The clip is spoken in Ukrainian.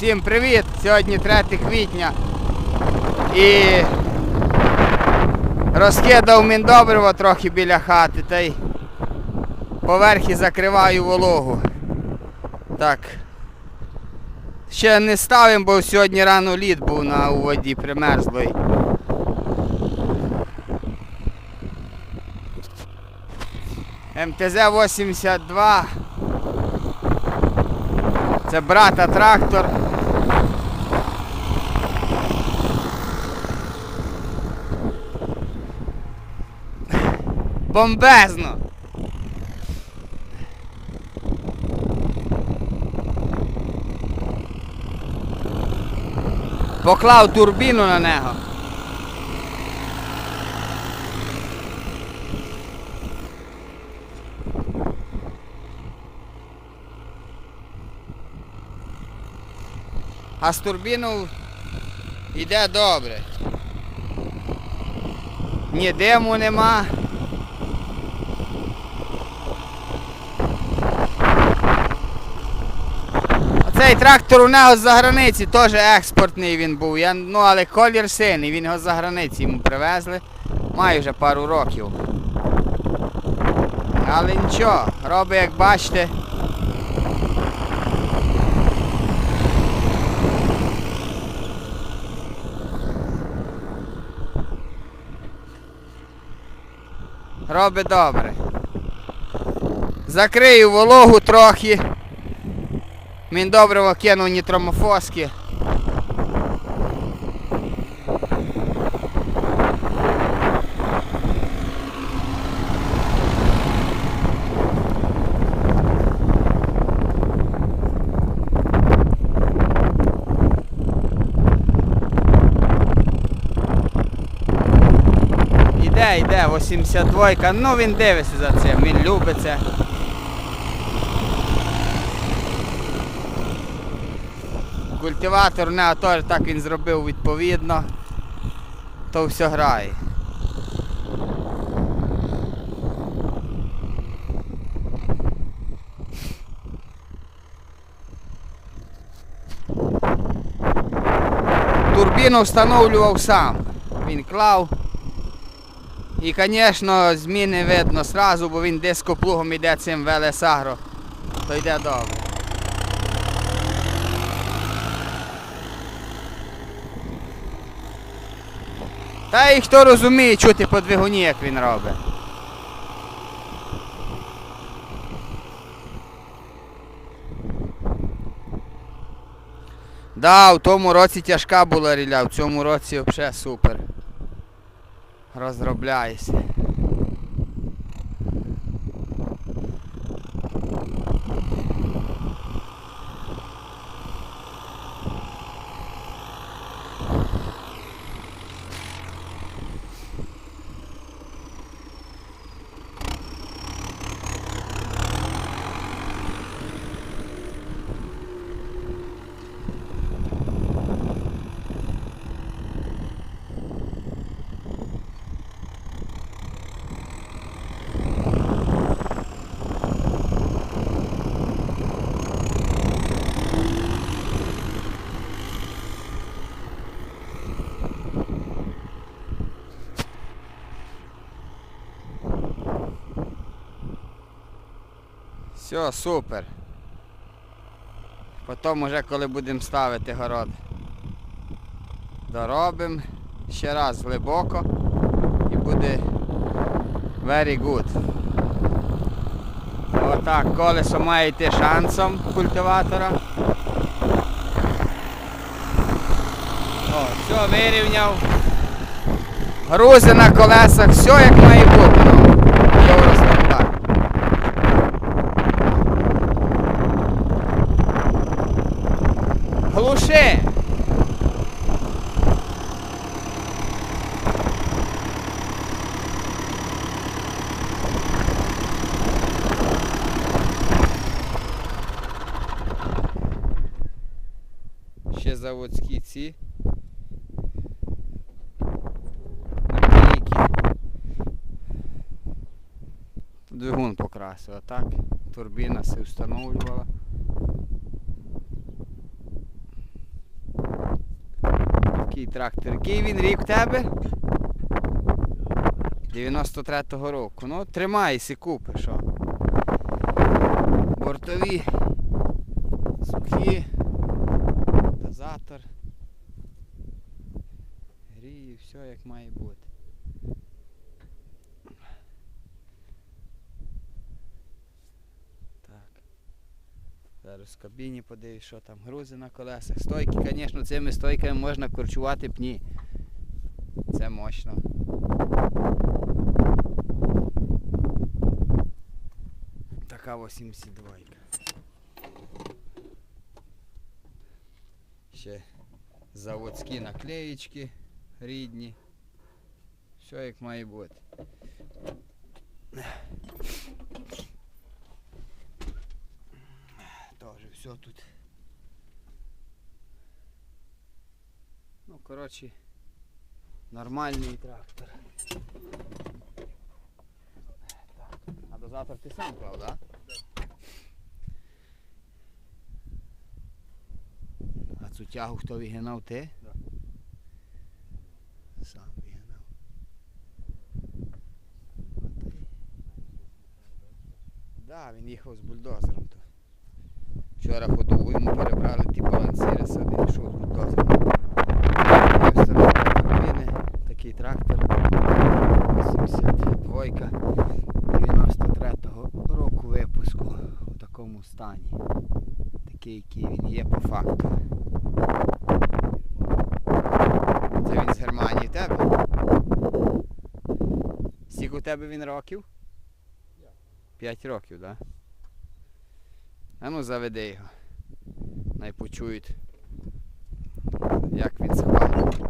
Всім привіт! Сьогодні 3 квітня і розкидав міндобриво трохи біля хати та й поверхи закриваю вологу. Так. Ще не ставимо, бо сьогодні рано лід був на у воді примерзлий. МТЗ-82. Це брата трактор. Бомбезно! Поклав турбіну на нього. А з турбіну йде добре. Ні диму нема. Цей трактор у нього з-за границі, теж експортний він був. Я, ну але колір синий, він його з-за границі йому привезли. Має вже пару років. Але нічого, робить, як бачите. Робить добре. Закрию вологу трохи. Він добриво кинув нітромофоски. Іде, йде, 82 ну він дивиться за цим, він любить це. Культиватор у нього теж так він зробив відповідно. То все грає. Турбіну встановлював сам. Він клав. І, звісно, зміни видно сразу, бо він дископлугом йде цим велесагро. То йде добре. Та і хто розуміє чути по двигуні, як він робить. Да, в тому році тяжка була ріля, в цьому році взагалі супер. Розробляється. Все, супер. Потім уже коли будемо ставити город. Доробимо ще раз глибоко і буде very good. Отак, колесо має йти шансом культиватора. О, все, вирівняв. Грузи на колесах, все як має бути. Ну, Євростандарт. Глуши! Ще заводські ці. Двигун покрасив, а так турбіна все встановлювала. Трактор. Який він рік в тебе? 93-го року. Ну, тримайся, купи, що. Бортові. Сухі. Дозатор. Гріє, все як має бути. Так. Зараз в кабіні подивись, що там грузи на колесах. Стойки, звісно, цими стойками можна корчувати пні. Це мощно. Така 82. Ще заводські наклеїчки рідні. Все як має бути. Все тут. Ну, коротше, нормальний трактор. Так. А дозатор ти сам клав, да? А цю тягу хто вигинав ти? Да. Сам вигинав. Да, він їхав з бульдозером. Вчора ходову йому перебрали ті балансири. Є в старому турбіни, такий трактор. 72 93-го року випуску у такому стані. Такий, який він є по факту. Це він з Германії в тебе? Скільки у тебе він років? П'ять років, так? Да? А ну заведи його. Най почують, як він схвалить.